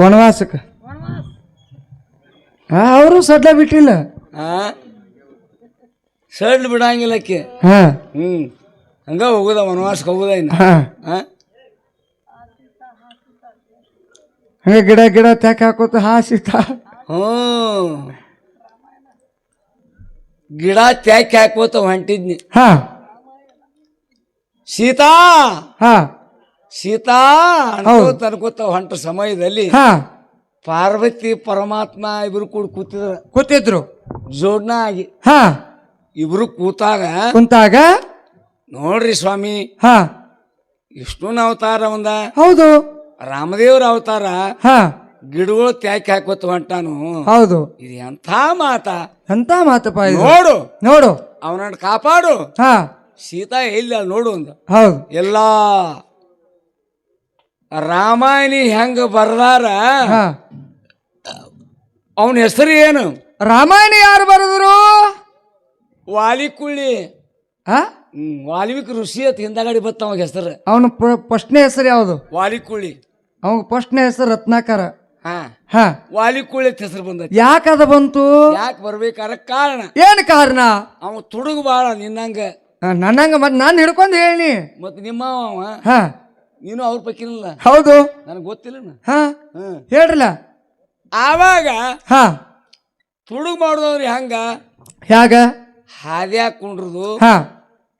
ವನವಾಸಕ್ಕೆ? ಹಾ ಅವರು ಸಡ್ಲ ಬಿಟ್ಟಿಲ್ಲ. ಆ? ಬಿಡಂಗಿಲ್ಲ ಅಕ್ಕಿ ಹಾ. ಹ್ಞೂ ಹಂಗ ಹೋಗುದ ವನವಾಸಕ್ಕೆ ಹೋಗುದ ಇನ್ನ. ಹಾ. ಆ? ಹಂಗ ಗಿಡ ಗಿಡ ತ್ಯಾಕ್ ಹಾಕೋತ ಹಾಸಿತ ಹ್ಞೂ. ಗಿಡ ತ್ಯಾಕ್ ಹಾಕೋತ ಹೊಂಟಿದ್ನಿ. ಹಾ. ಸೀತಾ! ಹಾ. ಸೀತಾ ಅನ್ಕೋತ ಅನ್ಕೋತ ಹೊಂಟ ಸಮಯದಲ್ಲಿ ಹಾ. ಪಾರ್ವತಿ ಪರಮಾತ್ಮ ಇಬ್ರು ಕೂಡ ಕೂತಿದ್ರ. ಕೂತಿದ್ರು. ಜೋಡ್ನ ಆಗಿ ಹಾ. ಇಬ್ರು ಕೂತಾಗ ಕುಂತಾಗ? ನೋಡ್ರಿ ಸ್ವಾಮಿ. ಹಾ. ವಿಷ್ಣುನ ಅವತಾರ ಒಂದ. ಹೌದು. ರಾಮದೇವ್ರ ಅವತಾರ. ಹಾ. ಗಿಡಗಳು ತ್ಯಾಕಿ ಹಾಕೋತ ಹೊಂಟಾನು. ಹೌದು. ಇದು ಎಂಥ ಮಾತ. ಎಂತ ಮಾತಪ್ಪ ಇದು? ನೋಡು. ನೋಡು. ಅವನನ್ನ ಕಾಪಾಡು. ಹಾ. ಸೀತಾ ಎಲ್ಲ ನೋಡು ಒಂದು. ಹೌದು. ಎಲ್ಲ ರಾಮಾಯಣಿ ಹೆಂಗ ಬರ್ದಾರ? ಹಾ. ಅವನ ಹೆಸರು ಏನು? ರಾಮಾಯಣ ಯಾರು ಬರೆದ್ರು? ವಾಲಿಕುಳ್ಳಿ. ಆ ಹ್ಮ್ ವಾಲ್ಮೀಕಿ ಋಷಿ ಅಂತ ಹಿಂದಾಗಡಿ ಬತ್ತ ಅವಾಗ ಹೆಸರು. ಅವನ ಫಸ್ಟ್ನೇ ಹೆಸರು ಯಾವುದು? ವಾಲಿಕುಳ್ಳಿ. ಅವಾಗ ಫಸ್ಟ್ನೇ ಹೆಸರು ರತ್ನಾಕರ. ಹಾ. ಹಾ. ವಾಲಿಕುಳ್ಳಿ ಅಂತ ಹೆಸರು ಬಂದೈತಿ. ಅದು ಬಂತು? ಯಾಕೆ ಬರ್ಬೇಕಾರ ಕಾರಣ. ಏನ್ ಕಾರಣ? ಅವ ತುಡುಗು ಬಾಳ ನಿನ್ನಂಗ. ಆ, ನನ್ನಂಗ ಮತ್ ನಾನು ಹಿಡ್ಕೊಂಡು ಹೇಳಿ ಮತ್ತೆ ನಿಮ್ಮ ಅವ. ಹಾ. ನೀನು ಅವ್ರ ಪಕ್ಕಿನಲ್ಲ. ಹೌದು. ನನಗೆ ಗೊತ್ತಿಲ್ಲ ಹಾ. ಹ್ಮ್ ಹೇಳ್ರಲ್ಲ. ಆವಾಗ ಹಾ. ತುಳು ಮಾಡಿದವ್ರಿ ಹಂಗ? ಹ್ಯಾಗ ಹಾದ್ಯಾಗ ಕುಂಡ್ರದು ಹಾ.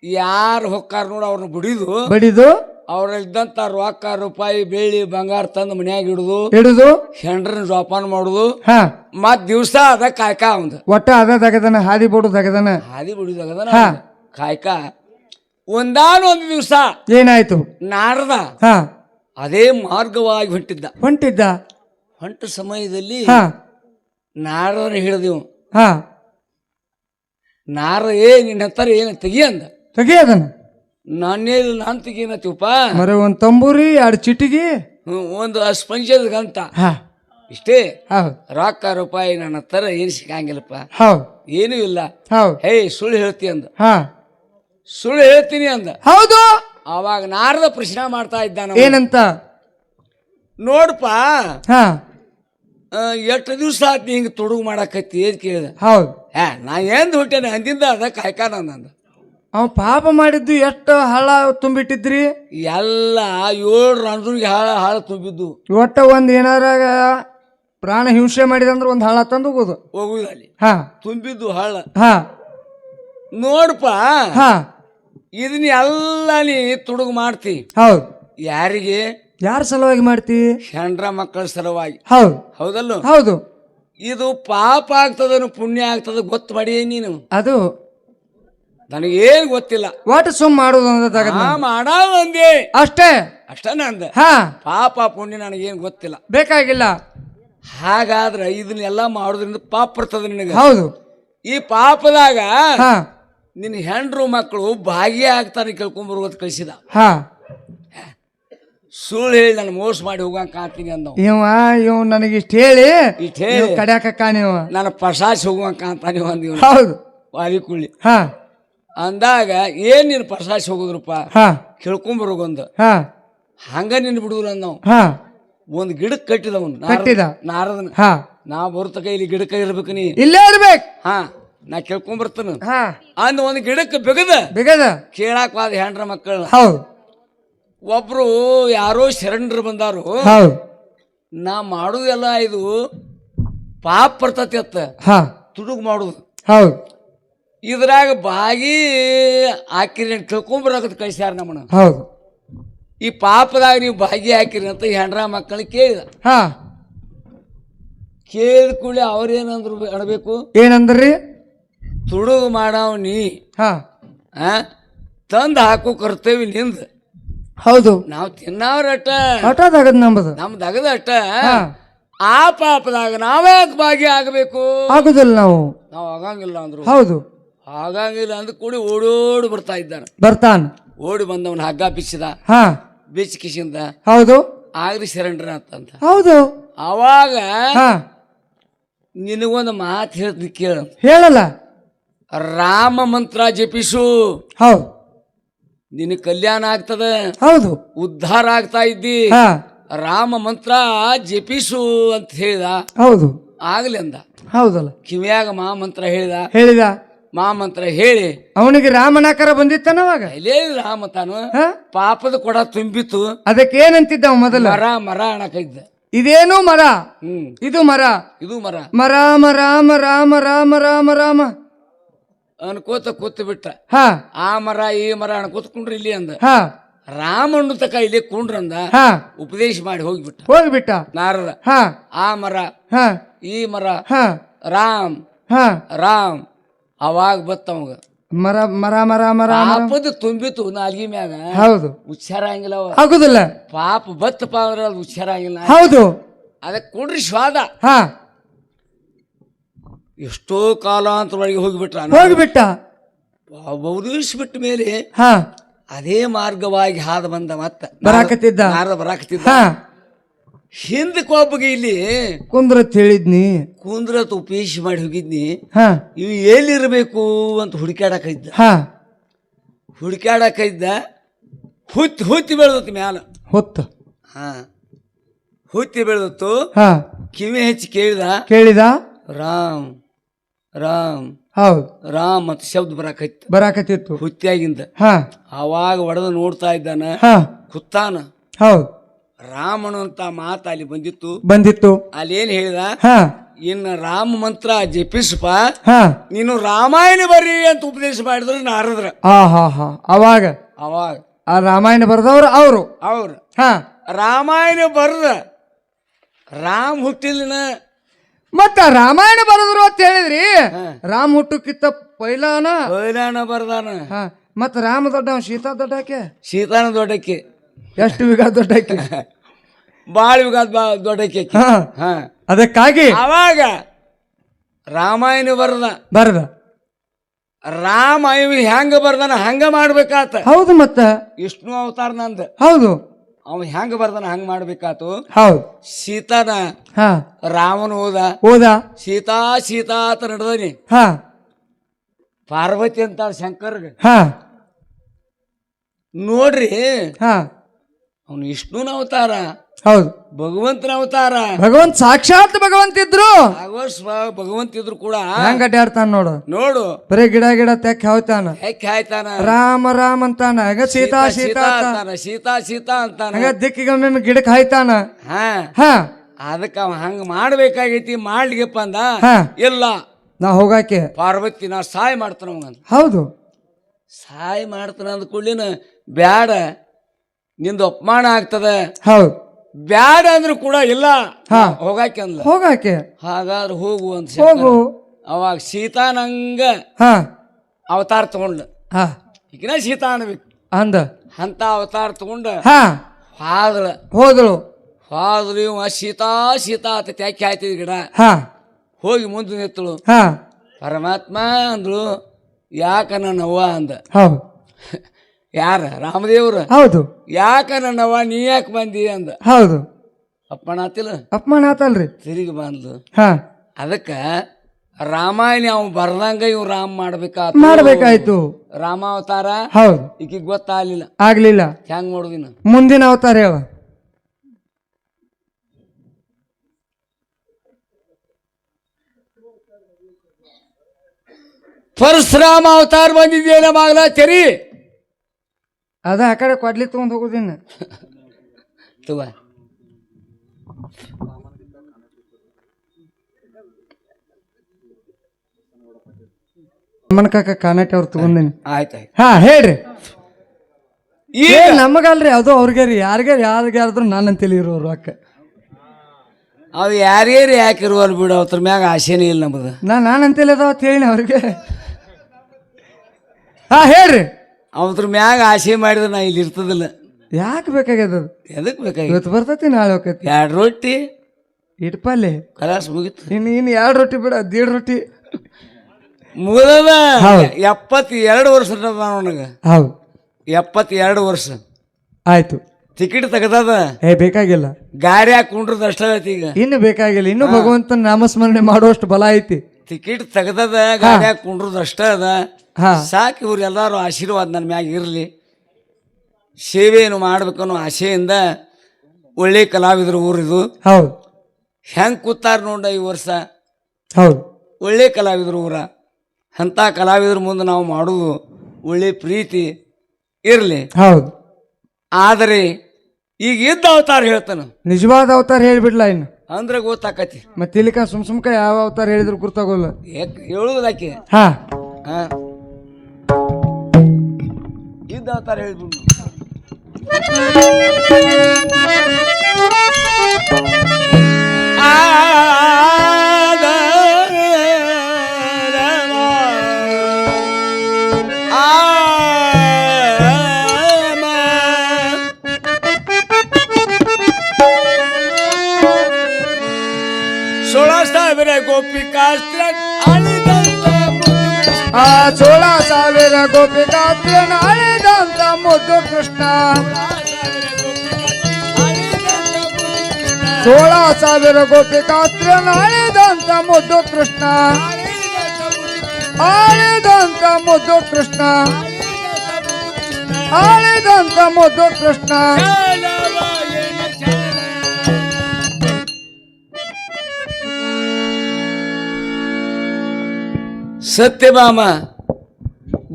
ಯಾರು ಹೊಕ್ಕಾರ ನೋಡು ಅವ್ರನ್ನ ಬಿಡಿದು. ಬಡಿದು. ಅವ್ರಲ್ಲಿದ್ದಂತ ರೊಕ್ಕ ರೂಪಾಯಿ ಬೆಳ್ಳಿ ಬಂಗಾರ ತಂದು ಮನ್ಯಾಗ ಇಡುದು. ಹಿಡಿದು ಹೆಂಡ್ರನ್ ಜೋಪಾನ ಮಾಡುದು. ಹಾ. ಮತ್ ದಿವ್ಸ ಅದ ಕಾಯ್ಕ ಅವಂದ. ಒಟ್ಟ ಅದ ತಗದನ ಹಾದಿ ಬೋಡು ತಗದನ ಹಾದಿ ಬಿಡಿದಾಗ ಹಾ. ಕಾಯ್ಕ ಒಂದಾನ ಒಂದು ದಿವ್ಸ. ಏನಾಯ್ತು? ನಾರದ ಹಾ. ಅದೇ ಮಾರ್ಗವಾಗಿ ಹೊಂಟಿದ್ದ. ಹೊಂಟಿದ್ದ? ಹೊಂಟ ಸಮಯದಲ್ಲಿ ಹಾ. ನಾರದನ ಹಿಡಿದೆವು ಹಾ. ನಾರ ಏ ನಿನ್ನ ಹತ್ತಾರ ಏನು ತೆಗಿ ಅಂದ. ತೆಗಿಯದನ ನಾನೇ ನಾನು ತೆಗಿಯನತ್ತೀವಪ್ಪ ಮರ ಒಂದ್ ತಂಬೂರಿ ಎರಡು ಚಿಟಿಗಿ. ಹ್ಮ್, ಒಂದು ಸ್ಪಂಜದ ಗಂತ. ಹಾ. ಇಷ್ಟೇ? ಹೌದು. ರೊಕ್ಕ ರೂಪಾಯಿ ನನ್ನ ಹತ್ತಾರ ಏನು ಸಿಗಂಗಿಲ್ಲಪ್ಪ. ಹೌದು. ಏನೂ ಇಲ್ಲ. ಹೌದು. ಹೇ ಸುಳ್ಳು ಹೇಳ್ತಿ ಅಂದ. ಹಾ. ಸುಳ್ಳು ಹೇಳ್ತೀನಿ ಅಂದ. ಹೌದು. ಅವಾಗ ನಾರದ ಪ್ರಶ್ನೆ ಮಾಡ್ತಾ ಇದ್ದಾನ ಏನಂತ? ನೋಡಪ್ಪ ಹಾ. ಎಷ್ಟು ದಿವಸ ಆತ್ ಹಿಂಗೆ ತೊಡಗು ಮಾಡಾಕತ್ತಿ ಏನ್ ಕೇಳಿದ? ಹೌದು. ಹಾ ನಾ ಏನ್ ಹುಟ್ಟೇನೆ ಅಂದಿಂದ ಅದ ಕಾಯ್ಕಾನ ಅಂದ. ಅವ ಪಾಪ ಮಾಡಿದ್ದು ಎಷ್ಟು ಹಳ ತುಂಬಿಟ್ಟಿದ್ರಿ? ಎಲ್ಲ ಏಳು ರಂದ್ರಿಗೆ ಹಾಳ ಹಾಳು ತುಂಬಿದ್ದು. ಒಟ್ಟ ಒಂದ್ ಏನಾರ ಪ್ರಾಣ ಹಿಂಸೆ ಮಾಡಿದಂದ್ರೆ ಒಂದ್ ಹಳ ತಂದು ಹೋಗುದು. ಅಲ್ಲಿ. ಹಾ. ತುಂಬಿದ್ದು ಹಾಳ. ಹಾ. ನೋಡಪ್ಪ ಹಾ. ಇದನ್ನ ಎಲ್ಲ ನೀ ತುಡುಗು ಮಾಡ್ತಿ. ಹೌದು. ಯಾರಿಗೆ? ಯಾರ ಸಲುವಾಗಿ ಮಾಡ್ತಿ? ಹೆಂಡ್ರ ಮಕ್ಕಳ ಸಲುವಾಗಿ. ಹೌದು. ಹೌದಲ್ಲ? ಹೌದು. ಇದು ಪಾಪ ಆಗ್ತದನು ಪುಣ್ಯ ಆಗ್ತದ ಗೊತ್ತು ಮಾಡಿ ನೀನು. ಅದು. ನನಗೇನು ಗೊತ್ತಿಲ್ಲ. ಒಟ್ಟು ಸುಮ್ ಮಾಡೋದು ಅಂತ ಅಷ್ಟೇ ನಾ ಮಾಡೋದು ಅಂದೆ ಅಷ್ಟೇ. ಅಷ್ಟೇ ನಂದ. ಹಾ. ಪಾಪ ಪುಣ್ಯ ನನಗೇನು ಗೊತ್ತಿಲ್ಲ. ಬೇಕಾಗಿಲ್ಲ. ಹಾಗಾದ್ರೆ ಇದನ್ನೆಲ್ಲ ಮಾಡೋದ್ರಿಂದ ಪಾಪ ಬರ್ತದ ನಿನಗೆ. ಹೌದು. ಈ ಪಾಪದಾಗ ಹಾ. ನಿನ್ನ ಹೆಂಡ್ರು ಮಕ್ಕಳು ಭಾಗಿಯಾಗ್ತಾರೆ ಅಂತ ಕಳಿಸಿದ. ಹಾ. ಸುಳ್ಳು ಹೇಳಿ ನನ್ನ ಮೋಸ ಮಾಡಿ ಹೋಗಂಗ್ ಕಾಣ್ತೀನಿ ಅಂದ ಇವ ಇವ್ ಇಷ್ಟ ಹೇಳಿ. ಇಷ್ಟು ಹೇಳಿ. ಕಡ್ಯಾಕ ಕಾಣಿವ ನಾನು ಪ್ರಸಾದ್ ಹೋಗುವಂಗ ಕಾಣ್ತಾನೆ ಅಂದಿವ್ ಹೌದು. ವಾಲಿ ಕುಳ್ಳಿ ಹಾ. ಅಂದಾಗ ಏನ್ ನೀನು ಪ್ರಸಾದ ಹೋಗುದ್ರಪ್ಪ? ಹಾ. ಕೇಳ್ಕೊಂಬರೋಗೊಂದು ಹಾ. ಹಂಗ ನಿನ್ ಬಿಡುದ್ರ ಅಂದವ್. ಹಾ. ಒಂದ್ ಗಿಡಕ್ಕೆ ಕಟ್ಟಿದವನ್ ಕಟ್ಟಿದ. ನಾರದನ. ಹಾ. ನಾ ಬರ್ತಕ ಇಲ್ಲಿ ಗಿಡಕ್ಕೆ ಇರ್ಬೇಕು ನೀ. ಇಲ್ಲೇ ಇರ್ಬೇಕು. ಹಾ. ನಾ ಕೇಳ್ಕೊಂಬರ್ತಾನ. ಹಾ. ಅಂದ್ ಒಂದ್ ಗಿಡಕ್ಕೆ ಬಿಗದ. ಬಿಗದ. ಕೇಳಾಕ್ ವಾದ ಹೆಂಡ್ರ ಮಕ್ಕಳ ಹೌದು. ಒಬ್ರು ಯಾರೋ ಶರಣರು ಬಂದಾರು. ಹೌದು. ನಾ ಮಾಡುದೆಲ್ಲ ಇದು ಪಾಪ ಬರ್ತತಿ ಅತ್ತ. ಹಾ. ತುಡುಗು ಮಾಡುದು. ಹೌದು. ಇದ್ರಾಗ ಬಾಗಿ ಹಾಕಿರಿ ತಿಳ್ಕೊಂಬರಕತ್ ಕಳಿಸ್ಯಾರ ನಮ್ಮನ ಹೌದು. ಈ ಪಾಪದಾಗ ನೀವು ಬಾಗಿ ಹಾಕಿರಿ ಅಂತ ಹೆಂಡ್ರ ಮಕ್ಕಳು ಕೇಳಿದ. ಹಾ. ಕೇಳಿದ ಕೂಡಲೇ ಅವ್ರೇನಂದ್ರು ಅಣಬೇಕು ಏನಂದ್ರಿ? ತುಡುಗು ಮಾಡಾವ್ ನೀ. ಹಾ. ಆ? ತಂದು ಹಾಕು ಕರ್ತವ್ಯ ನಿಂದ. ಹೌದು. ನಾವು ತಿನ್ನವ್ರಟ್ಟ ಹಠಾದಾಗದ್ ನಂಬದು. ನಮ್ ದಗದ ಅಟ್ಟ. ಹಾ. ಆ ಪಾಪದಾಗ ನಾವೇ ಭಾಗಿ ಆಗಬೇಕು. ಆಗುದಿಲ್ಲ ನಾವು. ನಾವು ಆಗಂಗಿಲ್ಲ ಅಂದ್ರು. ಹೌದು. ಆಗಂಗಿಲ್ಲ ಅಂದ್ರೆ ಕೂಡಿ ಓಡೋಡಿ ಬರ್ತಾ ಇದ್ದಾನೆ. ಬರ್ತಾನ. ಓಡಿ ಬಂದವನ ಹಗ್ಗ ಬಿಚ್ಚಿದ. ಹಾ. ಬಿಚ್ಚಿ ಕಿಸಿಂದ ಹೌದು. ಆಗ್ರಿ ಶರಣರ ಅಂತ ಹೌದು. ಅವಾಗ ಹಾ. ನಿನಗೊಂದು ಮಾತು ಹೇಳ್ತೀನಿ ಕೇಳ. ಹೇಳಲ್ಲ. ರಾಮ ಮಂತ್ರ ಜಪಿಸು. ಹೌದು. ನಿನ್ನ ಕಲ್ಯಾಣ ಆಗ್ತದ. ಹೌದು. ಉದ್ಧಾರ ಆಗ್ತಾ ಇದ್ದಿ. ರಾಮ ಮಂತ್ರ ಜಪಿಸು ಅಂತ ಹೇಳಿದ. ಹೌದು. ಆಗ್ಲಿ ಅಂದ. ಹೌದಲ್ಲ. ಕಿವಿಯಾಗ ಮಾ ಮಂತ್ರ ಹೇಳಿದ. ಹೇಳಿದ. ಮಾ ಮಂತ್ರ ಹೇಳಿ. ಅವನಿಗೆ ರಾಮನಾಕರ ಬಂದಿತ್ತಾನ ಅವಾಗ? ಇಲ್ಲೇ ರಾಮ ತಾನು? ಪಾಪದ ಕೊಡ ತುಂಬಿತ್ತು. ಅದಕ್ಕೆ ಏನಂತಿದ್ದ ಮೊದಲು? ಮರ ಮರ ಅಣಕೈದ್ದ. ಇದೇನು ಮರ? ಇದು ಮರ? ಇದು ಮರ. ಮರಾಮ ರಾಮ ರಾಮ ರಾಮ ರಾಮ ರಾಮ ಅನ್ಕೋತ ಕೂತ್ ಬಿಟ್ಟ ಹಾ. ಆ ಮರ ಈ ಮರ ಅನ್ಕೋತ ಕುಂಡ್ರಿ ಇಲ್ಲಿ ಅಂದ. ಹಾ. ರಾಮಣ್ಣು ತಕ ಇಲ್ಲಿ ಕುಂಡ್ರಂದ ಹಾ. ಉಪದೇಶ ಮಾಡಿ ಹೋಗ್ಬಿಟ್ಟ. ಹೋಗ್ಬಿಟ್ಟ. ನಾರದ ಹಾ. ಆ ಮರ ಹಾ. ಈ ಮರ ಹಾ. ರಾಮ್. ಹಾ. ರಾಮ್. ಅವಾಗ ಬತ್ತ ಮರ ಮರ ಮರ ಮರ ಮರ. ಪಾಪದ ತುಂಬಿತು ನಾಲ್ಗಿ ಮ್ಯಾಗ. ಹೌದು. ಉಚ್ಚಾರ ಆಗಿಲ್ಲ ಅವ. ಆಗುದಿಲ್ಲ. ಪಾಪ ಬತ್ತಪ್ಪ ಅಂದ್ರೆ ಅದು ಉಚ್ಚಾರ ಆಗಿಲ್ಲ. ಹೌದು. ಅದಕ್ಕೆ ಕುಂಡ್ರಿ ಸ್ವಾದ. ಹಾ. ಎಷ್ಟೋ ಕಾಲಾಂತರೊಳಗೆ ಹೋಗಿಬಿಟ್ರ ಹೋಗಿಬಿಟ್ಟ. ಬಿಟ್ಟ ಮೇಲೆ ಹಾ. ಅದೇ ಮಾರ್ಗವಾಗಿ ಹಾದು ಬಂದ ಮತ್ತ. ಬರಾಕತ್ತಿದ್ದ. ನಾರದ ಬರಾಕತ್ತಿದ್ದ. ಹಿಂದಕ್ಕೆ ಒಬ್ಬಗೆ ಇಲ್ಲಿ ಕುಂದ್ರ ಹೇಳಿದ್ನಿ. ಕುಂದ್ರ ಉಪೇಶಿ ಮಾಡಿ ಹೋಗಿದ್ನಿ. ಹಾ. ಇವ್ ಎಲ್ಲಿರ್ಬೇಕು ಅಂತ ಹುಡುಕ್ಯಾಡಕೈದ್ದ. ಹಾ. ಹುಡುಕ್ಯಾಡಕೈದ್ದ. ಹುತ್ತಿ ಹುತ್ತಿ ಬೆಳೆದತ್ತು ಮ್ಯಾಲ. ಹೊತ್ತು. ಹಾ. ಹುತ್ತಿ ಬೆಳೆದತ್ತು. ಹಾ. ಕಿವಿ ಹೆಚ್ಚಿ ಕೇಳಿದ. ಕೇಳಿದ? ರಾಮ್. ರಾಮ್. ಹೌದು. ರಾಮ್ ಅಂತ ಶಬ್ದ ಬರಾಕೈತಿ. ಬರಾಕತ್ತಿತ್ತು. ಹುತ್ತಿಯಾಗಿಂದ ಹಾ. ಅವಾಗ ಒಡೆದು ನೋಡ್ತಾ ಇದ್ದಾನ. ಹಾ. ಕುತ್ತಾನ. ಹೌದು. ರಾಮನು ಅಂತ ಮಾತು ಅಲ್ಲಿ ಬಂದಿತ್ತು. ಬಂದಿತ್ತು. ಅಲ್ಲಿ ಏನ್ ಹೇಳಿದ? ಹಾ. ಇನ್ನು ರಾಮ ಮಂತ್ರ ಜಪಿಸಪ್ಪ ಹಾ. ನೀನು ರಾಮಾಯಣ ಬರ್ರಿ ಅಂತ ಉಪದೇಶ ಮಾಡಿದ್ರು ನಾರದ್ರ. ಹಾ ಹಾ ಹಾ ಅವಾಗ? ಅವಾಗ. ಆ ರಾಮಾಯಣ ಬರೆದವ್ರು ಅವರು. ಅವ್ರು. ಹಾ. ರಾಮಾಯಣ ಬರ್ದ. ರಾಮ್ ಹುಟ್ಟಿಲಿನ ಮತ್ತ ರಾಮಾಯಣ ಬರೆದ್ರು ಅಂತ ಹೇಳಿದ್ರಿ. ರಾಮ್ ಹುಟ್ಟಕ್ಕಿತ್ತ ಪೈಲಾನ. ಪೈಲಾನ ಬರ್ದಾನ. ಹಾ ಮತ್ತ ರಾಮ ದೊಡ್ಡ ಸೀತಾ ದೊಡ್ಡಕ್ಕೆ ಸೀತಾನ ದೊಡ್ಡಕ್ಕೆ ಎಷ್ಟು ವಿಗ ದೊಡ್ಡಕ್ಕೆ ಬಾಳ ವಿಘ ದೊಡ್ಡಕ್ಕೆ. ಹಾ. ಹಾ. ಅದಕ್ಕಾಗಿ ಅವಾಗ ರಾಮಾಯಣ ಬರ್ದ. ಬರದ. ರಾಮ ಇವ್ ಹೆಂಗ ಬರ್ದಾನ ಹಂಗ ಮಾಡ್ಬೇಕಾತ. ಹೌದು ಮತ್ತ. ವಿಷ್ಣು ಅವತಾರ ನಂದ. ಹೌದು. ಅವ ಹೆಂಗ ಬರ್ದನ ಹಂಗ ಮಾಡ್ಬೇಕಾತು? ಹೌದು. ಸೀತಾನ ಹಾ. ರಾಮನ ಹೋದ. ಓದ ಸೀತಾ ಸೀತಾ ಅಂತ ನಡೆದನಿ. ಹಾ. ಪಾರ್ವತಿ ಅಂತ ಶಂಕರ್ಗ. ಹಾ. ನೋಡ್ರಿ. ಹಾ. ಅವನು ವಿಷ್ಣುನ ಅವತಾರ. ಹೌದು. ಭಗವಂತನ ಅವತಾರ ಭಗವಂತ ಸಾಕ್ಷಾತ್ ಭಗವಂತ ಇದ್ರು ಭಗವಂತ ಇದ್ರು ಕೂಡ. ಹೆಂಗ್ ಅಡ್ಡಾಡ್ತಾನ ನೋಡು. ನೋಡು. ಬರೀ ಗಿಡ ಗಿಡ ತೆಕ್ ಹಾಯ್ತಾನ ಹೆಕ್ ಹಾಯ್ತಾನ. ರಾಮ ರಾಮ ಅಂತಾನ. ಹಂಗ ಸೀತಾ ಸೀತಾ ಅಂತ ಅಂತಾನ. ಸೀತಾ ಸೀತಾ ಅಂತಾನ. ಹಂಗ ದಿಕ್ಕಿಗೊಮ್ಮೆ ಗಿಡಕ್ಕೆ ಹಾಯ್ತಾನ. ಹಾ. ಹಾ. ಅದಕ್ಕ ಅವ ಹಂಗ ಮಾಡ್ಬೇಕಾಗೈತಿ ಮಾಡ್ಲಿಗಪ್ಪ ಅಂದ. ಇಲ್ಲ. ನಾ ಹೋಗಾಕೆ. ಪಾರ್ವತಿ ನಾ ಸಹಾಯ ಮಾಡ್ತಾನ ಅವಂಗ ಹೌದು. ಸಹಾಯ ಮಾಡ್ತಾನ ಅಂದ ಕೂಡಲಿನ ಬ್ಯಾಡ. ನಿಂದು ಅಪಮಾನ ಆಗ್ತದ. ಹೌದು. ಬ್ಯಾಡ ಅಂದ್ರೂ ಕೂಡ ಇಲ್ಲ. ಹೋಗಾಕೆ ಅಂದ್ಲ. ಹೋಗಾಕೆ. ಹಾಗಾದ್ರೆ ಹೋಗು ಅಂತ ಹೋಗು. ಅವಾಗ ಸೀತಾನಂಗ ಹಾ. ಅವತಾರ ತಗೊಂಡ್ಲ. ಹಾ. ಈಗಿನ ಸೀತಾ ಅನ್ಬೇಕು ಅಂದ. ಅಂತ ಅವತಾರ ತಗೊಂಡ ಹಾ. ಹಾದಳ ಹೋದಳು ಹಾದ್ರು ಇವ ಸೀತಾ ಸೀತಾ ಅಂತ ತ್ಯಾಕಿ ಹಾಯ್ತಿದ್ ಗಿಡ. ಹಾ. ಹೋಗಿ ಮುಂದೆ ನಿಂತಳು. ಹಾ. ಪರಮಾತ್ಮ ಅಂದ್ರು ಯಾಕ ನನ್ನವ್ವ ಅಂದ. ಹೌದು. ಯಾರ? ರಾಮದೇವ್ರ. ಹೌದು. ಯಾಕ ನನ್ನವ ನೀ ಯಾಕೆ ಬಂದಿ ಅಂದ? ಹೌದು. ಅಪ್ಪಣ ಆತಿಲ್ಲ? ಅಪಮಾನ ಆತಲ್ರಿ. ತಿರುಗಿ ಬಂದ್ಲು. ಹಾ. ಅದಕ್ಕ ರಾಮಾಯಣ ಅವ್ ಬರ್ದಂಗ ಇವ್ ರಾಮ್ ಮಾಡ್ಬೇಕಾ ಮಾಡ್ಬೇಕಾಯ್ತು. ರಾಮಾವತಾರ? ಹೌದು. ಈಕಿಗ್ ಗೊತ್ತಾಗ್ಲಿಲ್ಲ. ಆಗ್ಲಿಲ್ಲ. ಹೆಂಗ್ ಮಾಡೋದಿನ? ಮುಂದಿನ ಅವತಾರ ಹೇಳ ಪರಶುರಾಮ ಅವತಾರ ಬಂದಿದ್ದೇನ ಬಾಗ್ಲ ತೆರಿ. ಅದ ಆ ಕಡೆ ಕೊಡ್ಲಿ ತೊಗೊಂಡು ಹೋಗೋದಿನ್ನ ತುವ ಕಾಕ ಕಾನಟ್ಟಿ ಅವ್ರು ತಗೊಂಡಿನಿ. ಆಯ್ತು ಹಾ ಹೇಳ್ರಿ. ಏ ನಮಗಲ್ರಿ ಅದು ಅವ್ರಿಗೆ ರೀ. ಯಾರಿಗೆ ಯಾರಿಗೆ ಯಾರ್ದ್ರು ನಾನು ಅಂತೇಳಿ ಇರೋರು ಅಕ್ಕ. ಅವ್ ಯಾರ್ಯಾರು ಯಾಕಿರುವಲ್ ಬಿಡು ಅವ್ರ ಮ್ಯಾಗ ಆಸೆನೇ ಇಲ್ಲ ನಮ್ದು. ನಾ ನಾನು ಅಂತೇಳಿ ಅದಾವ ಅಂತ ಹೇಳಿ ಅವ್ರಿಗೆ. ಹಾ ಹೇಳ್ರಿ. ಅವ್ರ ಮ್ಯಾಗ ಆಸೆ ಮಾಡಿದ್ರೆ ನಾ ಇಲ್ಲಿ ಇರ್ತದಿಲ್ಲ. ಯಾಕೆ ಬೇಕಾಗ್ಯದ ಅದು? ಎದಕ್ ಬೇಕಾಗಿ ಇವತ್ತು ಬರ್ತೈತಿ ನಾಳೆ ಹೋಗೈತಿ ಎರಡು ರೊಟ್ಟಿ. ಇಟ್ಪಲ್ಲೆ? ಕಲಾಸ್ ಮುಗಿತು. ಇನ್ನು ಇನ್ನು ಎರಡು ರೊಟ್ಟಿ ಬಿಡ ದೇಡ್ ರೊಟ್ಟಿ. ಮುಗದ ಹೌದು. ಎಪ್ಪತ್ತೆರಡು ವರ್ಷ ನನಗೆ. ಹೌದು. ಎಪ್ಪತ್ತೆರಡು ವರ್ಷ. ಆಯ್ತು. ಟಿಕೆಟ್ ತೆಗ್ದದ? ಏ ಬೇಕಾಗಿಲ್ಲ. ಗಾಡಿ ಹಾಕೊಂಡ್ರದ್ದು ಅಷ್ಟೇ ಐತಿ ಈಗ. ಇನ್ನು ಬೇಕಾಗಿಲ್ಲ. ಇನ್ನು ಭಗವಂತನ ನಾಮಸ್ಮರಣೆ ಮಾಡುವಷ್ಟು ಬಲ ಐತಿ. ಟಿಕೆಟ್ ತೆಗ್ದದ ಗಾಡಿ ಹಾಕೊಂಡ್ರದ್ದು ಅಷ್ಟೇ ಅದ. ಹಾ. ಸಾಕು ಇವ್ರು ಎಲ್ಲರೂ ಆಶೀರ್ವಾದ ನನ್ನ ಮ್ಯಾಗ ಇರಲಿ. ಸೇವೆಯನ್ನು ಮಾಡ್ಬೇಕನ್ನೋ ಆಸೆಯಿಂದ ಒಳ್ಳೆ ಕಲಾವಿದರು ಊರಿದು. ಹೌದು. ಹೆಂಗೆ ಕೂತಾರ ನೋಡ ಈ ವರ್ಷ? ಹೌದು. ಒಳ್ಳೆ ಕಲಾವಿದರು ಊರ. ಅಂಥ ಕಲಾವಿದ್ರ ಮುಂದೆ ನಾವು ಮಾಡೋದು ಒಳ್ಳೆ ಪ್ರೀತಿ ಇರಲಿ. ಹೌದು. ಆದರೆ ಈಗ ಇದ್ದ ಅವತಾರ ಹೇಳ್ತಾನ. ನಿಜವಾದ ಅವತಾರ ಹೇಳ್ಬಿಡ್ಲ ಇನ್ನು? ಅಂದ್ರೆ ಗೊತ್ತಾಕತಿ. ಮತ್ತೆ ಇಲ್ಲಿಕ ಸುಮ್ ಸುಮ್ಕ ಯಾವ ಅವತಾರ ಹೇಳಿದ್ರು ಗುರ್ತಾಗೋಲ್ಲ. ಹೇಳುವುದಾಕೆ? ಹಾ. ಹಾ. ಇದ್ದ ಅವತಾರ ಹೇಳ್ಬಿಡು ಸೋಳ ಸಾವಿರ ಗೋಪಿಕಾಸ್ತ್ರ ಅಳಿದಂತ ಮುದ್ದು ಆ ಸೋಳ ಸಾವಿರ ಗೋಪಿಕಾತ್ರ ನಾಳೆದಂತ ಮುದ್ದು ಕೃಷ್ಣ ಸೋಳ ಸಾವಿರ ಗೋಪಿಕಾತ್ರ ನಾಳೆದಂತ ಮುದ್ದು ಕೃಷ್ಣ ಆಳಿದಂತ ಮುದ್ದು ಕೃಷ್ಣ ಆಳಿದಂತ ಮುದ್ದು ಕೃಷ್ಣ ಸತ್ಯಭಾಮ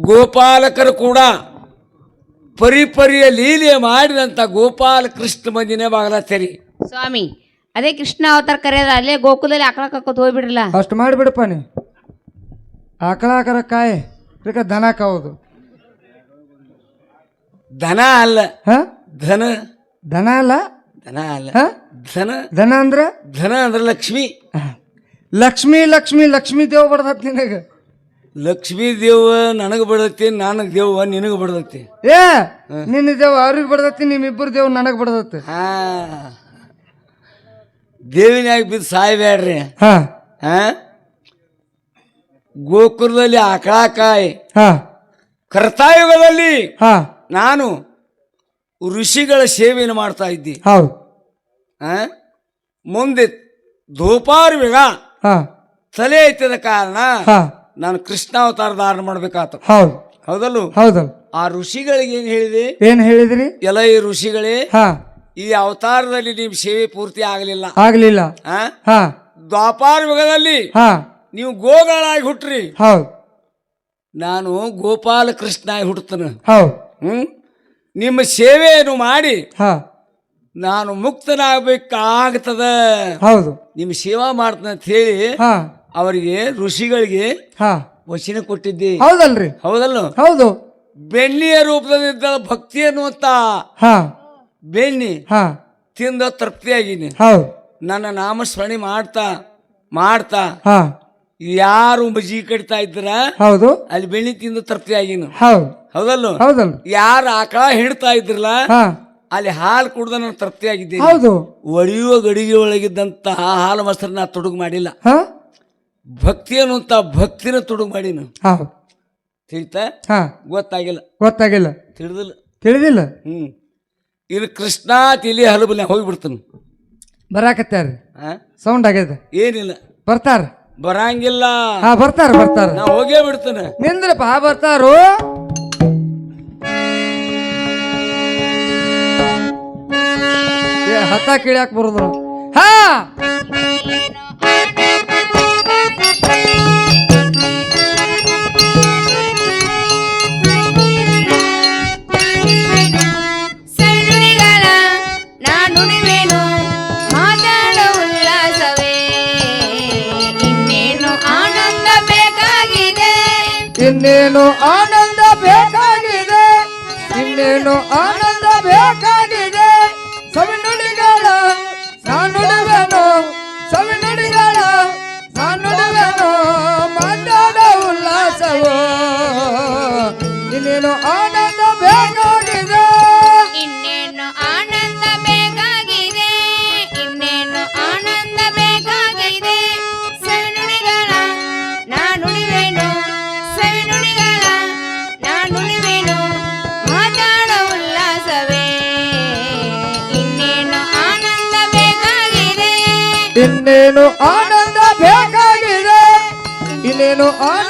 ಗೋಪಾಲಕರು ಕೂಡ ಪರಿಪರಿಯ ಲೀಲೆ ಮಾಡಿದಂಥ ಗೋಪಾಲ ಕೃಷ್ಣ ಮಂದಿನೇ ಸರಿ ಸ್ವಾಮಿ ಅದೇ ಕೃಷ್ಣ ಅವತಾರ ಕರೆಯದ ಅಲ್ಲೇ ಗೋಕುಲದಲ್ಲಿ ಆಕಳ ಕಕ್ಕೋದು ಹೋಗ್ಬಿಡ್ರಲ್ಲ? ಅಷ್ಟು ಮಾಡಿಬಿಡಪ್ಪ ನೀ. ಆಕಳ ಹಾಕರ ಕಾಯಿ ಇದಕ್ಕೆ ದನ ಕಾವುದು ದನ ಅಲ್ಲ. ಹ? ಧನ. ದನ ಅಲ್ಲ? ದನ ಅಲ್ಲ. ಹ? ಧನ. ದನ ಅಂದ್ರೆ? ಧನ ಅಂದ್ರೆ ಲಕ್ಷ್ಮಿ. ಲಕ್ಷ್ಮಿ ಲಕ್ಷ್ಮಿ ಲಕ್ಷ್ಮಿ ದೇವ್ ಬಡ್ದತ್ ನಿನಗ. ಲಕ್ಷ್ಮೀ ದೇವ ನನಗೆ ಬಡದತಿ ನನಗೆ ದೇವ ನಿನಗೆ ಬಡದತಿ. ಏ ನಿನ್ನ ದೇವ ಅವ್ರಿಗೆ ಬಡದತಿ ನಿಮ್ಮಿಬ್ಬರು ದೇವ್ ನನಗೆ ಬಡದತ್ತೆ ಹಾ. ದೇವಿನಾಗ ಬಿದ್ದು ಸಾಯ್ಬೇಡ್ರಿ ಹಾ. ಹಾ. ಗೋಕುಲದಲ್ಲಿ ಆಕಳಕಾಯಿ. ಹಾ. ಕರ್ತಾಯುಗದಲ್ಲಿ ಹಾ. ನಾನು ಋಷಿಗಳ ಸೇವೆಯನ್ನು ಮಾಡ್ತಾ ಇದ್ದಿ. ಹೌದು. ಆ? ಮುಂದೆ ಧೂಪಾರ್ವಿಗ ಹಾ. ತಲೆ ಐತದ ಕಾರಣ ಹಾ. ನಾನು ಕೃಷ್ಣಾವತಾರ ಧಾರಣ ಮಾಡ್ಬೇಕಾತು. ಹೌದು. ಹೌದಲ್ಲು? ಹೌದಲ್ಲ ಆ ಋಷಿಗಳಿಗೆ ಏನು ಹೇಳಿದೆ? ಏನ್ ಹೇಳಿದ್ರಿ? ಎಲ್ಲ ಈ ಋಷಿಗಳೇ ಹಾ. ಈ ಅವತಾರದಲ್ಲಿ ನಿಮ್ಮ ಸೇವೆ ಪೂರ್ತಿ ಆಗಲಿಲ್ಲ. ಆಗ್ಲಿಲ್ಲ. ಆ? ಹಾ. ದ್ವಾಪಾರ ಯುಗದಲ್ಲಿ ಹಾ. ನೀವು ಗೋಗಳಾಗಿ ಹುಟ್ಟ್ರಿ ಹೌದು. ನಾನು ಗೋಪಾಲ ಕೃಷ್ಣಾಗಿ ಹುಟ್ಟುತ್ತೇನೆ. ಹೌದು. ಹ್ಮ್? ನಿಮ್ಮ ಸೇವೆಯನ್ನು ಮಾಡಿ ಹಾ. ನಾನು ಮುಕ್ತನಾಗಬೇಕಾಗ್ತದ. ಹೌದು. ನಿಮ್ಮ ಸೇವಾ ಮಾಡ್ತೇನೆ ಅಂತ ಹೇಳಿ ಹಾ. ಅವರಿಗೆ ಋಷಿಗಳಿಗೆ ಹಾ. ವಚನ ಕೊಟ್ಟಿದ್ದೆ. ಹೌದಲ್ರಿ. ಹೌದಲ್ಲ? ಹೌದು. ಬೆಣ್ಣಿಯ ರೂಪದಲ್ಲಿದ್ದ ಭಕ್ತಿ ಅನ್ನುವಂತ ಹಾ. ಬೆಣ್ಣಿ ಹಾ. ತಿಂದ ತೃಪ್ತಿಯಾಗಿನಿ ಹೌದು. ನನ್ನ ನಾಮಸ್ಮರಣೆ ಮಾಡ್ತಾ ಮಾಡ್ತಾ ಹಾ. ಯಾರು ಬಜಿ ಕಟ್ತಾ ಇದ್ರ ಹೌದು. ಅಲ್ಲಿ ಬೆಣ್ಣಿ ತಿಂದು ತೃಪ್ತಿಯಾಗಿನು ಹೌದು. ಹೌದಲ್ಲ? ಹೌದಲ್ಲ. ಯಾರು ಆಕಳ ಹಿಡ್ತಾ ಇದ್ರಲ್ಲ ಹಾ. ಅಲ್ಲಿ ಹಾಲು ಕುಡ್ದ ನಾನು ತೃಪ್ತಿಯಾಗಿದ್ದೀನಿ. ಹೌದು. ಒಡೆಯುವ ಗಡಿಗೆ ಒಳಗಿದ್ದಂತಹ ಹಾಲು ಮೊಸರು ನಾ ತುಡುಗು ಮಾಡಿಲ್ಲ. ಹಾ. ಭಕ್ತಿ ಅನ್ನುವಂತ ಭಕ್ತಿನ ತುಡು ಮಾಡಿ ಹೌದು ತಿಳಿತಾ? ಹಾ. ಗೊತ್ತಾಗಿಲ್ಲ. ಗೊತ್ತಾಗಿಲ್ಲ. ತಿಳಿದಿಲ್ಲ. ತಿಳಿದಿಲ್ಲ. ಹ್ಮ್. ಇದು ಕೃಷ್ಣ ತಿಳಿ ಹೋಗಿ ಹೋಗಿಬಿಡ್ತಾನೆ. ಬರಾಕತ್ಯಾರ ಆ? ಸೌಂಡ್ ಆಗ್ಯದ. ಏನಿಲ್ಲ. ಬರ್ತಾರ. ಬರಂಗಿಲ್ಲ. ಹಾ ಬರ್ತಾರ ಬರ್ತಾರ. ನಾ ಹೋಗೇ ಬಿಡ್ತೇನೆ. ನಿಂದ್ರಪ್ಪ ಬರ್ತಾರು. ಏ, ಹತ್ತ ಕಿಳಿಯಾಕ ಬರುದ್ರು. ಹಾ. ಇನ್ನೇನು ಆನಂದ ಬೇಕಾಗಿದೆ? ಇನ್ನೇನು ಆನಂದ ಇನ್ನೇನು ಆನಂದ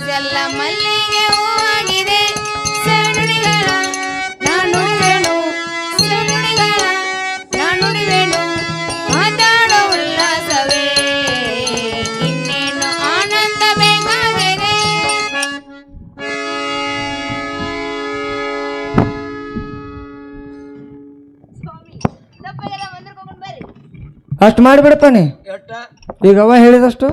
ಮನಸ್ಸೆಲ್ಲ ಮಲ್ಲಿಗೆ ಹೂವಾಗಿದೆ. ಸರನುಡಿಗಳ ನಾನುಡಿವೆನು ಸರನುಡಿಗಳ ನಾನುಡಿವೆನು ಮಾತಾಡೋ ಉಲ್ಲಾಸವೇ ಇನ್ನೇನು ಆನಂದ ಬೇಕಾಗಿದೆ. ಅಷ್ಟು ಮಾಡಿಬಿಡಪ್ಪ ನೀ. ಈಗ ಅವ ಹೇಳಿದಷ್ಟು?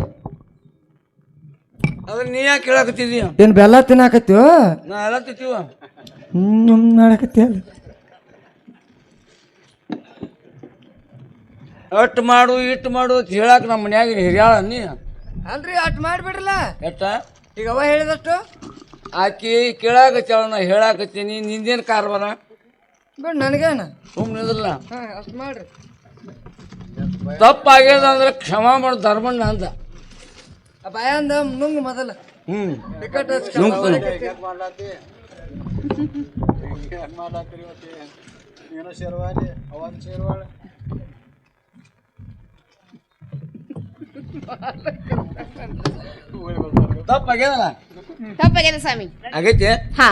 ಅದನ್ನ ನೀ ಯಾಕೆ ಕೇಳಾಕತ್ತಿದೀಯ ಏನು ಬೆಲ್ಲ ತಿನ್ನಾಕತ್ತೀವ ನಾ ಎಲ್ಲ ತಿಂತೀವ. ಹ್ಞೂ ಮಾಡಕತ್ತೀಯಲ್ಲ ಅಟ್ ಮಾಡು ಇಟ್ಟು ಮಾಡು ಅಂತ ಹೇಳಾಕ ನಮ್ಮ ಮನ್ಯಾಗ ಹಿರಿಯಾಳ ನೀ. ಅಲ್ರಿ ಅಟ್ ಮಾಡಿಬಿಡ್ರಲ್ಲ. ಎಟ್ಟ? ಈಗ ಅವ ಹೇಳಿದಷ್ಟು? ಆಕಿ ಕೇಳಾಕತ್ತಾಳ ನಾ ಹೇಳಾಕತ್ತೀನಿ. ನಿಂದೇನು ಕಾರ್ಬಾರ ಬಿಡ್ ನನಗೇನ? ಸುಮ್ಮನಿದ್ರಲ್ಲ ಹಾಂ ಅಷ್ಟು ಮಾಡ್ರಿ. ತಪ್ಪಾಗ್ಯದ ಅಂದ್ರೆ ಕ್ಷಮಾ ಮಾಡು ಧರ್ಮಣ್ಣ ಅಂತ ನುಂಗ್ ಮೊದಲ. ಹ್ಞೂ ಟಿಕೆಟ್. ತಪ್ಪಾಗ್ಯದಲ್ಲ ತಪ್ಪಾಗಿದೆ ಸ್ವಾಮಿ. ಆಗೈತೆ? ಹಾ.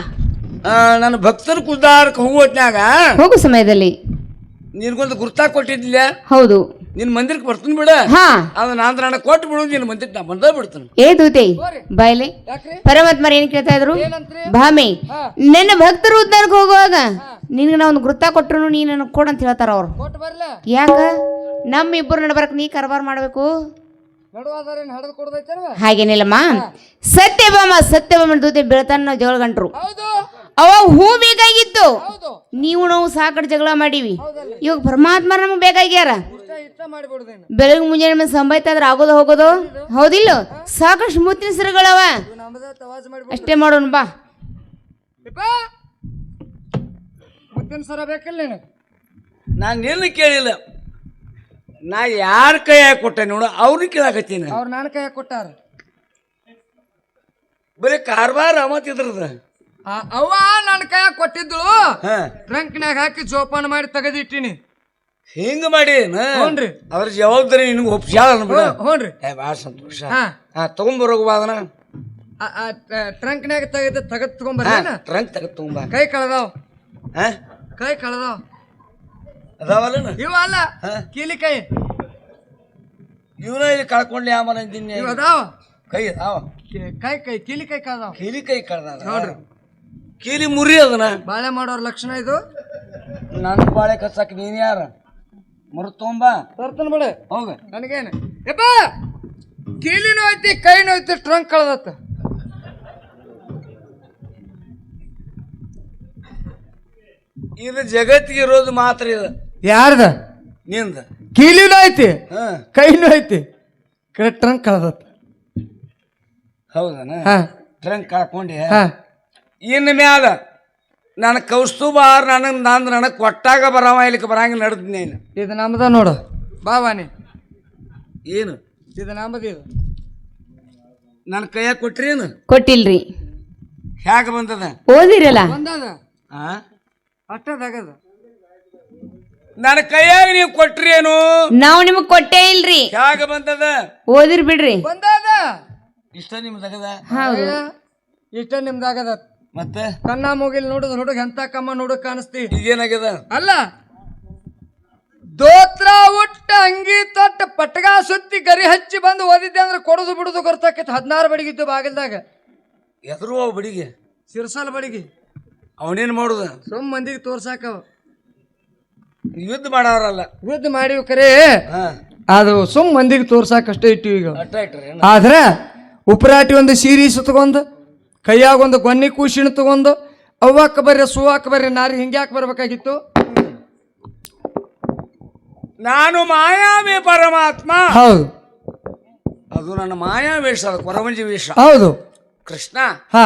ನನ್ನ ಭಕ್ತರು ಕುದ್ದಾರಕ್ಕೆ ಹೋಗೋ ಹೊತ್ನ್ಯಾಗ ಹೋಗು ಸಮಯದಲ್ಲಿ ನಿನ್ಗೊಂದು ಗುರ್ತಾ ಕೊಟ್ಟಿದ್ದಿಲ್ಲ ಹೌದು. ನಿನ್ ಮಂದಿರಕ್ಕೆ ಬರ್ತೀನಿ ಬಿಡ. ಹಾ. ಅದು ನಾನು ನಾನು ಕೊಟ್ಟು ಬಿಡು ನಿನ್ ಮಂದಿರ ನಾ ಬಂದ ಬಿಡ್ತೀನಿ. ಏ ದೂತೆ ಬಾಯ್ಲೆ ಯಾಕ್ರಿ? ಪರಮಾತ್ಮರು ಏನ್ ಕೇಳ್ತಾ ಇದ್ರು? ಭಾಮಿ ಭಾಮೆ ಹಾ. ಭಕ್ತರು ಉದ್ದಾರಕ್ಕೆ ಹೋಗುವಾಗ ನಿನ್ಗೆ ನಾ ಒಂದು ಗುರ್ತಾ ಕೊಟ್ಟರು ನೀ ನನಗೆ ಕೊಡು ಅಂತ ಹೇಳ್ತಾರ ಅವ್ರು. ಕೊಟ್ಟು ಬರ್ಲ? ಯಾಕ? ನಮ್ಮ ಇಬ್ಬರು ನಡಬರಕ್ ನೀ ಕರಬಾರ್ ಮಾಡ್ಬೇಕು. ಹಾಗೇನಿಲ್ಲಮ್ಮ. ಸತ್ಯಭಾಮ ಸತ್ಯಭಾಮ ಜೊತೆ ಬೆಳತನ ನಾವು ಜಗಳ ಗಂಟ್ರು ಹೌದು. ಅವ ಹೂ ಬೇಕಾಗಿತ್ತು ಹೌದು. ನೀವು ನಾವು ಸಾಕಷ್ಟು ಜಗಳ ಮಾಡೀವಿ. ಹೌದಲ್ಲ ಇವಾಗ ಪರಮಾತ್ಮ ನಮಗೆ ಬೇಕಾಗ್ಯಾರ? ಬೆಳಗ್ಗೆ ಮುಂಜಾನೆ ಮೇಲೆ ಸಂಬಾಯ್ತಾದ್ರೆ ಆಗೋದು ಹೋಗೋದು? ಹೌದಿಲ್ಲ? ಸಾಕಷ್ಟು ಮುತ್ತಿನ ಸಿರಗಳವ. ಅಷ್ಟೇ ಮಾಡೋಣ ಬಾ. ಮುತ್ತಿನ ಸರ ಬೇಕಲ್ಲ ನೀನು? ನಾನು ಏನು ಕೇಳಿಲ್ಲ. ನಾ ಯಾರ ಕೈಯಾಗ ಕೊಟ್ಟೆ ನೋಡು ಅವ್ರನ್ನ ಕೇಳಾಕತ್ತೀನಿ. ಅವ್ರು ನನ್ನ ಕೈ ಕೊಟ್ಟಾರ. ಬರೀ ಕಾರ್ಬಾರ್ ಮತ್ತಿದ್ರದ ಆ, ಅವ್ವ ನನ್ನ ಕೈಯಾಗ ಕೊಟ್ಟಿದ್ದಳು ಹಾ. ಟ್ರಂಕ್ನ್ಯಾಗ ಹಾಕಿ ಜೋಪಾನ ಮಾಡಿ ತೆಗೆದಿಟ್ಟಿನಿ. ಹಿಂಗ ಮಾಡಿ ಹ್ಞೂನ್ರಿ. ಅವ್ರ ಜವಾಬ್ದಾರಿ ನಿನಗೆ ಒಪ್ಸ್ಯಾಳ ಅನ್ಬಿಡ. ಹ್ಞೂನ್ರಿ ಏ ಭಾಳ ಸಂತೋಷ. ಹಾ. ಹಾ ತಗೊಂಬರೋಗಬಾದನ ಆ, ಆ, ಟ- ಟ್ರಂಕ್ನ್ಯಾಗ ತೆಗೆದು ತೆಗೆದು ತಗೊಂಬರ್ಲೇನ? ಟ್ರಂಕ್ ತಗದ್ ತಗೊಂಬ. ಕೈ ಕಳೆದಾವ್. ಹಾ? ಕೈ ಕಳೆದಾವ್. ಅದಾವಲ್ಲನ? ಇವ ಅಲ್ಲ ಹಾ. ಕೀಲಿ ಕೈ ಇವನ ಇಲ್ಲಿ ಕಳ್ಕೊಂಡ್ಲಿ ಯಾಮನ ಅಂದಿನಿ ಇವ ಅದಾವ. ಕೈ ಅದಾವ. ಕಿ- ಕೈ ಕೈ ಕೀಲಿ ಕೈ ಕಳೆದಾವ್ ಕೀಲಿ ಕೈ ಕಳ್ದ ನೋಡ್ರಿ. ಕೀಲಿ ಮುರಿ ಅದನ್ನ ಬಾಳೆ ಮಾಡೋರ್ ಲಕ್ಷಣ ಇದು? ನನ್ ಬಾಳೆ ಕಚ್ಚಾಕ ನೀನ್ ಯಾರ? ಮರು ತುಂಬಾ. ತರ್ತನ ಬಿಡ. ಹೋಗ. ನನಗೇನು? ಯಪ್ಪ ಕೀಲಿನೂ ಐತಿ ಕೈನೂ ಐತಿ ಟ್ರಂಕ್ ಕಳ್ದತ್ತ. ಇದು ಜಗತ್ತಿಗೆ ಇರೋದು ಮಾತ್ರ ಇದು. ಯಾರ್ದ? ನಿಂದ. ಕೀಲಿನೂ ಐತಿ ಹಾ. ಕೈನೂ ಐತಿ. ಕರೆ ಟ್ರಂಕ್ ಕಳ್ದತ್ತ ಹೌದನ? ಹಾ. ಟ್ರಂಕ್ ಕಳ್ಕೊಂಡೆ ಹಾ. ಇನ್ನು ಮ್ಯಾಲ ನನ್ನ ಕೌಸ್ತುಭ ನನಗೆ ನಾನು ನನಗೆ ಕೊಟ್ಟಾಗ ಬರವ ಇಲ್ಲಿಗೆ ಬರಂಗಿಲ್ಲ ನಡೆದ್ ನೀನು. ಇದು ನಮ್ದ ನೋಡು. ಬಾವಾನಿ ಏನು? ಇದು ನಮ್ಮದು ಇದು. ನನ್ನ ಕೈಯಾಗ ಕೊಟ್ರೇನು ಕೊಟ್ಟಿಲ್ರಿ. ಹೇಗೆ ಬಂದದ? ಓದಿರಲ್ಲ? ಬಂದದ? ಆ? ಅಷ್ಟದಾಗದ ನನ್ನ ಕೈಯಾಗ ನೀವು ಕೊಟ್ರೇನು? ನಾವು ನಿಮ್ಗೆ ಕೊಟ್ಟೇ ಇಲ್ರಿ. ಹ್ಯಾಗ ಬಂದದ? ಓದಿರ್ ಬಿಡ್ರಿ. ಬಂದದ? ಇಷ್ಟ ನಿಮ್ದಾಗದ? ಹೌದು. ಇಷ್ಟ ನಿಮ್ದಾಗದ. ಮತ್ತೆ? ಕಣ್ಣ ಮುಗಿಲ್ ನೋಡುದ ಹುಡುಗ ಎಂತ ಕಮ್ಮ ನೋಡಕ್ ಕಾಣಿಸ್ತಿ. ಈಗೇನಾಗ್ಯದ ಅಲ್ಲ ದೋತ್ರ ಉಟ್ಟ ಅಂಗಿ ತೊಟ್ಟ ಪಟ್ಗ ಸುತ್ತಿ ಗರಿ ಹಚ್ಚಿ ಬಂದು ಓದಿದ್ದೆ ಅಂದ್ರೆ ಕೊಡೋದು ಬಿಡುದು ಗೊತ್ತಾಕೈತಿ. ಹದಿನಾರು ಬಡಿಗಿದ್ದು ಬಾಗಿಲ್ದಾಗ. ಎದುರು ಅವ ಬಡಿಗೆ? ಸಿರ್ಸಾಲ ಬಡಿಗಿ. ಅವನೇನ್ ಮಾಡುದ? ಸುಮ್ ಮಂದಿಗೆ ತೋರ್ಸಾಕವ. ಯುದ್ಧ ಮಾಡೋರಲ್ಲ. ಯುದ್ಧ ಮಾಡಿವಿ ಕರೆ ಅದು ಸುಮ್ ಮಂದಿಗೆ ತೋರ್ಸಾಕಷ್ಟೇ ಇಟ್ಟಿವಿ ಈಗ. ಆದ್ರೆ ಉಪರಾಟಿ ಒಂದು ಸೀರೀಸ್ ತಗೊಂಡು ಕೈಯಾಗ ಒಂದು ಗೊನ್ನಿ ಕೂಸಿನ ತಗೊಂಡು ಅವ್ವಾಕ ಬರ್ರಿ ಸುವಾಕ ಬರ್ರಿ ನಾರಿ ಹಿಂಗ್ಯಾಕೆ ಬರ್ಬೇಕಾಗಿತ್ತು? ನಾನು ಮಾಯಾವಿ ಪರಮಾತ್ಮ. ಹೌದು. ಅದು ನನ್ನ ಮಾಯಾವೇಶ ಅದು ಕೊರವಂಜಿ ವೇಷ. ಹೌದು. ಕೃಷ್ಣ ಹಾ.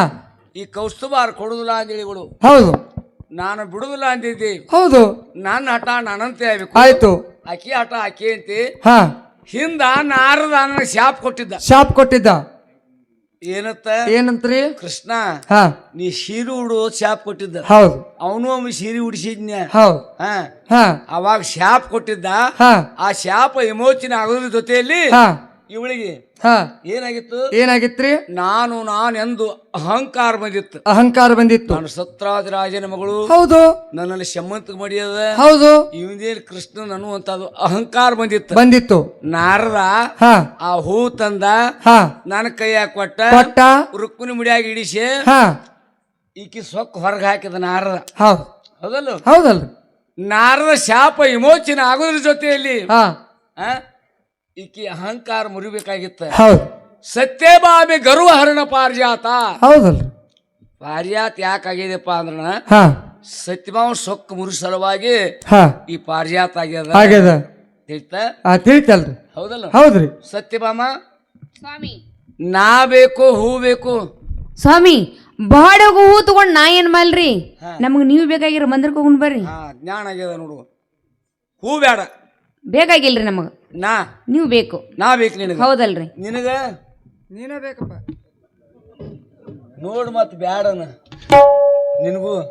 ಈ ಕೌಸ್ತುಭಾರ್ ಕೊಡುದಿಲ್ಲ ಅಂದೇಳಿಗಳು ಹೌದು. ನಾನು ಬಿಡುದಿಲ್ಲ ಅಂದಿದ್ದೆ. ಹೌದು. ನನ್ನ ಹಠ ನಾನಂತೆ ಆಗ್ಬೇಕು. ಆಯ್ತು. ಅಕ್ಕಿ ಆಟ ಅಕ್ಕಿ ಅಂತೆ. ಹಾ. ಹಿಂದ ನಾರದ ಶಾಪ್ ಕೊಟ್ಟಿದ್ದ. ಶಾಪ್ ಕೊಟ್ಟಿದ್ದ. ಏನತ್ತ? ಏನಂತ್ರಿ? ಕೃಷ್ಣ ಹಾ. ನೀ ಸೀರೆ ಉಡು ಶಾಪ್ ಕೊಟ್ಟಿದ್ದ. ಹೌದು. ಅವನು ಒಮ್ಮೆ ಸೀರೆ ಉಡಿಸಿದ್ನ. ಹೌದು. ಹಾ. ಹಾ. ಅವಾಗ ಶಾಪ್ ಕೊಟ್ಟಿದ್ದ. ಹಾ. ಆ ಶಾಪ ವಿಮೋಚನೆ ಆಗೋದ್ರ ಜೊತೆಯಲ್ಲಿ ಹಾ. ಇವಳಿಗೆ ಹಾ. ಏನಾಗಿತ್ತು? ಏನಾಗಿತ್ರಿ? ನಾನು ಎಂದು ಅಹಂಕಾರ ಬಂದಿತ್ತು. ಅಹಂಕಾರ ಬಂದಿತ್ತು. ನಾನು ಸತ್ರಾಜರಾಜನ ಮಗಳು. ಹೌದು. ನನ್ನಲ್ಲಿ ಶಮಂತ ಮಡಿಯದ. ಹೌದು. ಇವನೇನು ಕೃಷ್ಣನ್ ಅನ್ನುವಂತದ್ದು ಅಹಂಕಾರ ಬಂದಿತ್ತು. ಬಂದಿತ್ತು. ನಾರದ ಹಾ. ಆ ಹೂ ತಂದ ಹ. ನನ್ನ ಕೈಯಾಗ ಕೊಟ್ಟ ಕೊಟ್ಟ. ರುಕ್ಕುನಿ ಮುಡಿಯಾಗಿ ಇಡಿಸಿ ಹ. ಈಕಿ ಸೊಕ್ಕ ಹೊರಗೆ ಹಾಕಿದ ನಾರದ. ಹೌದು. ಹೌದಲ್ಲ? ಹೌದಲ್ರಿ ನಾರದ ಶಾಪ ವಿಮೋಚನೆ ಆಗೋದ್ರ ಜೊತೆಯಲ್ಲಿ ಹಾ. ಈಕಿ ಅಹಂಕಾರ ಮುರಿಬೇಕಾಗಿತ್ತ. ಹೌದು. ಸತ್ಯಭಾಮಿ ಗರ್ವ ಹರಣ ಪಾರ್ಜಾತ. ಹೌದಲ್ರಿ. ಪಾರಿಜಾತ ಯಾಕಾಗಿದೆಪ್ಪ ಅಂದ್ರ ಹಾ. ಸತ್ಯಭಾಮ ಸೊಕ್ಕ ಮುರಿ ಸಲುವಾಗಿ ಹಾ. ಈ ಪಾರಿಜಾತ ಆಗ್ಯದ. ಆಗ್ಯದ. ತಿಳಿತಾ? ಆ ತಿಳಿತಲ್ರಿ. ಹೌದಲ್ಲ? ಹೌದ್ರಿ. ಸತ್ಯಭಾಮ ಸ್ವಾಮಿ. ನಾ ಬೇಕು ಹೂ ಬೇಕು. ಸ್ವಾಮಿ ಬಾಡಗು ಹೂ ತಗೊಂಡ್ ನಾ ಏನ್ ಮಾಲ್ರಿ ಹಾ. ನಮಗ್ ನೀವು ಬೇಕಾಗಿರೋ ಮಂದಿರಕ್ಕೆ ಬರ್ರಿ. ಹಾ ಜ್ಞಾನ ಆಗ್ಯದ ನೋಡು. ಹೂ ಬೇಡ ಬೇಕಾಗಿಲ್ರಿ ನಮಗ. ನಾ. ನೀವು ಬೇಕು. ನಾ ಬೇಕು ನಿನಗೆ. ಹೌದಲ್ರಿ. ನಿನಗ? ನೀನೇ ಬೇಕಪ್ಪ. ನೋಡು ಮತ್ತೆ ಬ್ಯಾಡನ. ನಿನಗೂ.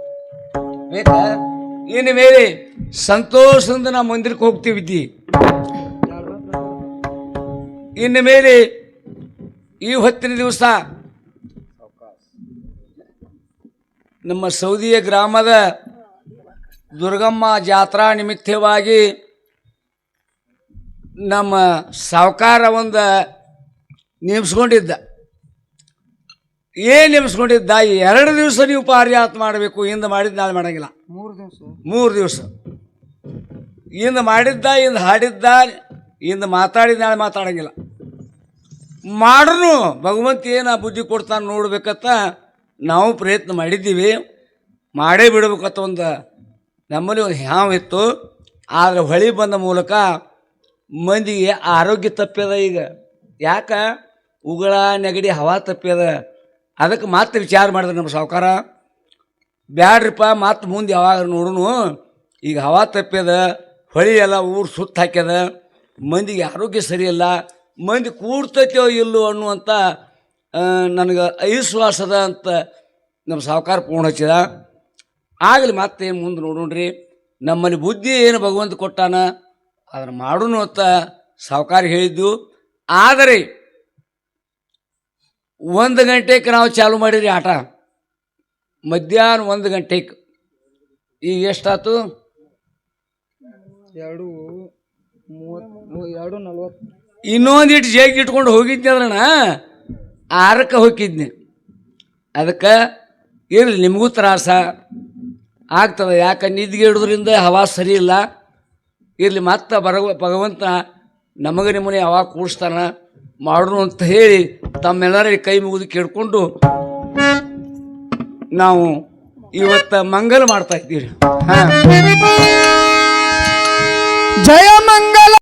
ಬೇಕಾ? ಇನ್ನು ಮೇಲೆ ಸಂತೋಷದಿಂದ ನಾ ಮಂದಿರಕ್ಕೆ ಹೋಗ್ತೀವಿದ್ದಿ ಇನ್ನು ಮೇಲೆ ಈ ಹೊತ್ತಿನ ದಿವಸ ನಮ್ಮ ಸೌದಿಯ ಗ್ರಾಮದ ದುರ್ಗಮ್ಮ ಜಾತ್ರಾ ನಿಮಿತ್ತವಾಗಿ ನಮ್ಮ ಸಾವುಕಾರ ಒಂದು ನೇಮಿಸ್ಕೊಂಡಿದ್ದ. ಏನು ನೇಮಿಸ್ಕೊಂಡಿದ್ದ? ಎರಡು ದಿವಸ ನೀವು ಪಾರಿಯಾತ್ ಮಾಡಬೇಕು ಇಂದ ಮಾಡಿದ್ದು ನಾಳೆ ಮಾಡಂಗಿಲ್ಲ. ಮೂರು ದಿವಸ? ಮೂರು ದಿವಸ. ಇಂದ ಮಾಡಿದ್ದ ಇಂದ ಹಾಡಿದ್ದ ಇಂದ ಮಾತಾಡಿದ ನಾಳೆ ಮಾತಾಡಂಗಿಲ್ಲ. ಮಾಡ್ರು ಭಗವಂತ ಏನು ಬುದ್ಧಿ ಕೊಡ್ತಾನೆ ನೋಡ್ಬೇಕತ್ತ ನಾವು ಪ್ರಯತ್ನ ಮಾಡಿದ್ದೀವಿ. ಮಾಡೇ ಬಿಡ್ಬೇಕತ್ತ ಒಂದು ನಮ್ಮಲ್ಲಿ ಒಂದು ಹ್ಯಾವ್ ಇತ್ತು. ಆದರೆ ಹೊಳಿ ಬಂದ ಮೂಲಕ ಮಂದಿಗೆ ಆರೋಗ್ಯ ತಪ್ಪ್ಯದ ಈಗ. ಯಾಕ? ಉಗಳ, ನೆಗಡಿ, ಹವಾ ತಪ್ಪ್ಯದ ಅದಕ್ಕೆ ಮತ್ತೆ ವಿಚಾರ ಮಾಡಿದ್ರೆ ನಮ್ಮ ಸಾವುಕಾರ. ಬ್ಯಾಡ್ರಿಪ್ಪ ಮತ್ತೆ ಮುಂದೆ ಯಾವಾಗ ನೋಡೋನು. ಈಗ ಹವಾ ತಪ್ಪ್ಯದ ಹೊಳಿ ಎಲ್ಲ ಊರು ಸುತ್ತ ಹಾಕ್ಯದ. ಮಂದಿಗೆ ಆರೋಗ್ಯ ಸರಿಯಲ್ಲ. ಮಂದಿ ಕೂಡ್ತೈತೋ ಇಲ್ಲೋ ಅನ್ನುವಂಥ ನನಗೆ ಅವಿಶ್ವಾಸದ ಅಂತ ನಮ್ಮ ಸಾವುಕಾರ ಪೂರ್ಣ ಹಚ್ಚಿದ. ಆಗಲಿ ಮತ್ತೆ ಮುಂದೆ ನೋಡೋಣ್ರಿ. ನಮ್ಮಲ್ಲಿ ಬುದ್ಧಿ ಏನು ಭಗವಂತ ಕೊಟ್ಟಾನ? ಅದನ್ನು ಮಾಡೋನು ಅಂತ ಸಾವುಕಾರ ಹೇಳಿದ್ದು. ಆದರೆ ಒಂದು ಗಂಟೆಗೆ ನಾವು ಚಾಲು ಮಾಡಿರಿ ಆಟ. ಮಧ್ಯಾಹ್ನ ಒಂದು ಗಂಟೆಗೆ ಈಗ ಎಷ್ಟಾಯ್ತು ಎರಡು ಮೂವತ್ತು ಎರಡು ನಲ್ವತ್ತು ಇನ್ನೊಂದಿಟ್ಟು ಜೇಗ್ ಇಟ್ಕೊಂಡು ಹೋಗಿದ್ದೆ ಅದ್ರಣ. ಆರಕ್ಕೆ ಹೋಗಿದ್ನಿ ಅದಕ್ಕೆ ಇರಲಿ ನಿಮಗೂ ತ್ರಾಸ ಆಗ್ತದೆ. ಯಾಕೆ ನಿದ್ಗೆ ಹಿಡಿದ್ರಿಂದ ಹವಾ ಸರಿ ಇಲ್ಲ. ಇರಲಿ, ಮತ್ತೆ ಬರವ ಭಗವಂತ ನಮಗೆ ನಿಮ್ಮನೆ ಯಾವಾಗ ಕೂಡಿಸ್ತಾನ? ಮಾಡೋಣ ಅಂತ ಹೇಳಿ ತಮ್ಮೆಲ್ಲರಿಗೆ ಕೈ ಮುಗಿದು ಕೇಳ್ಕೊಂಡು ನಾವು ಇವತ್ತು ಮಂಗಲ ಮಾಡ್ತಾ ಇದ್ದೀವಿ. ಹಾಂ. ಜಯ ಮಂಗಲ.